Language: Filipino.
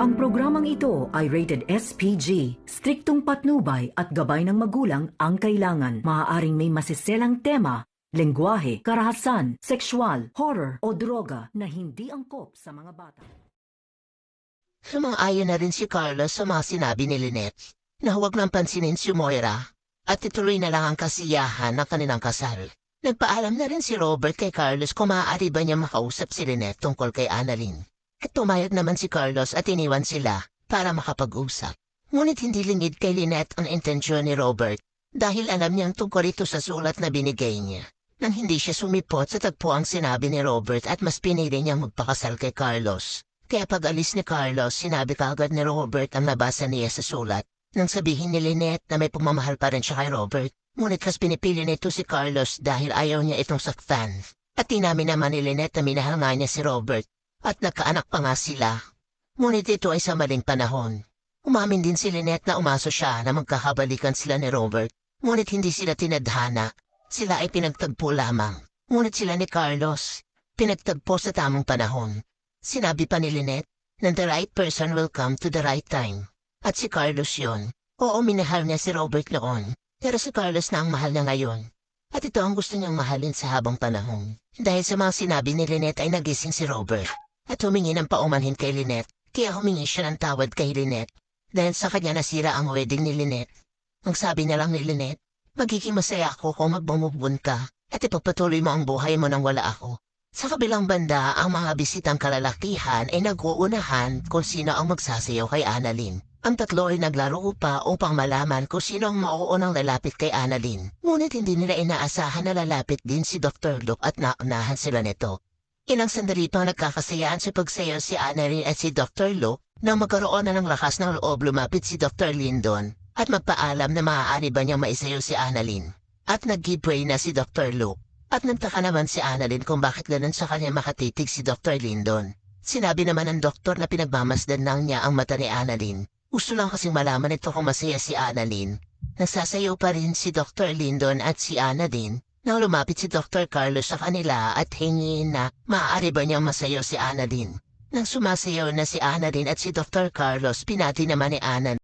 Ang programang ito ay rated SPG. Striktong patnubay at gabay ng magulang ang kailangan. Maaaring may masiselang tema, lengguwahe, karahasan, sexual, horror o droga na hindi angkop sa mga bata. Sumang-ayon na rin si Carlos sa mga sinabi ni Lynette na huwag nang pansinin si Moira at ituloy na lang ang kasiyahan ng kanilang kasal. Nagpaalam na rin si Robert kay Carlos kung maaari ba niya makausap si Lynette tungkol kay Annalyn. At pumayag naman si Carlos at iniwan sila para makapag-usap. Ngunit hindi lingid kay Lynette ang intensyon ni Robert dahil alam niyang tungkol ito sa sulat na binigay niya. Nang hindi siya sumipot sa tagpo ang sinabi ni Robert at mas pinili niyang magpakasal kay Carlos. Kaya pag alis ni Carlos, sinabi kaagad ni Robert ang nabasa niya sa sulat. Nang sabihin ni Lynette na may pagmamahal pa rin siya kay Robert, ngunit mas pinipili nito si Carlos dahil ayaw niya itong saktan. At tinamin naman ni Lynette na minahal nga niya si Robert at nagkaanak pa nga sila. Ngunit ito ay sa maling panahon. Umamin din si Lynette na umaso siya na magkakabalikan sila ni Robert, ngunit hindi sila tinadhana. Sila ay pinagtagpo lamang. Ngunit sila ni Carlos, pinagtagpo sa tamang panahon. Sinabi pa ni Lynette na the right person will come to the right time. At si Carlos yon. Oo, minahal niya si Robert noon. Pero si Carlos na ang mahal niya ngayon. At ito ang gusto niyang mahalin sa habang panahon. Dahil sa mga sinabi ni Lynette ay nagising si Robert. At humingi ng paumanhin kay Lynette. Kaya humingi siya ng tawad kay Lynette. Dahil sa kanya nasira ang wedding ni Lynette. Ang sabi na lang ni Lynette, magiging masaya ako kung magbumubun ka at ipagpatuloy mo ang buhay mo nang wala ako. Sa kabilang banda, ang mga bisitang kalalakihan ay nag-uunahan kung sino ang magsasayaw kay Annalyn. Ang tatlo ay naglaro pa upang malaman kung sino ang mauunang lalapit kay Annalyn. Ngunit hindi nila inaasahan na lalapit din si Dr. Luke at naunahan sila nito. Ilang sandali pang nagkakasayaan sa pagsayaw si Annalyn at si Dr. Luke nang magkaroon na ng lakas ng loob lumapit si Dr. Lindon at magpaalam na maaari ba niyang maisayaw si Annalyn. At nag-giveaway na si Dr. Luke. At nagtaka naman si Annalyn kung bakit ganun sa kanya makatitig si Dr. Lindon. Sinabi naman ng doktor na pinagmamasdan lang niya ang mata ni Annalyn. Gusto lang kasing malaman ito kung masaya si Annalyn. Nagsasayaw pa rin si Dr. Lindon at si Anna din nang lumapit si Dr. Carlos sa kanila at hingin na maaari ba niyang masayaw si Anna din. Nang sumasayaw na si Anna din at si Dr. Carlos, pinati naman ni Anna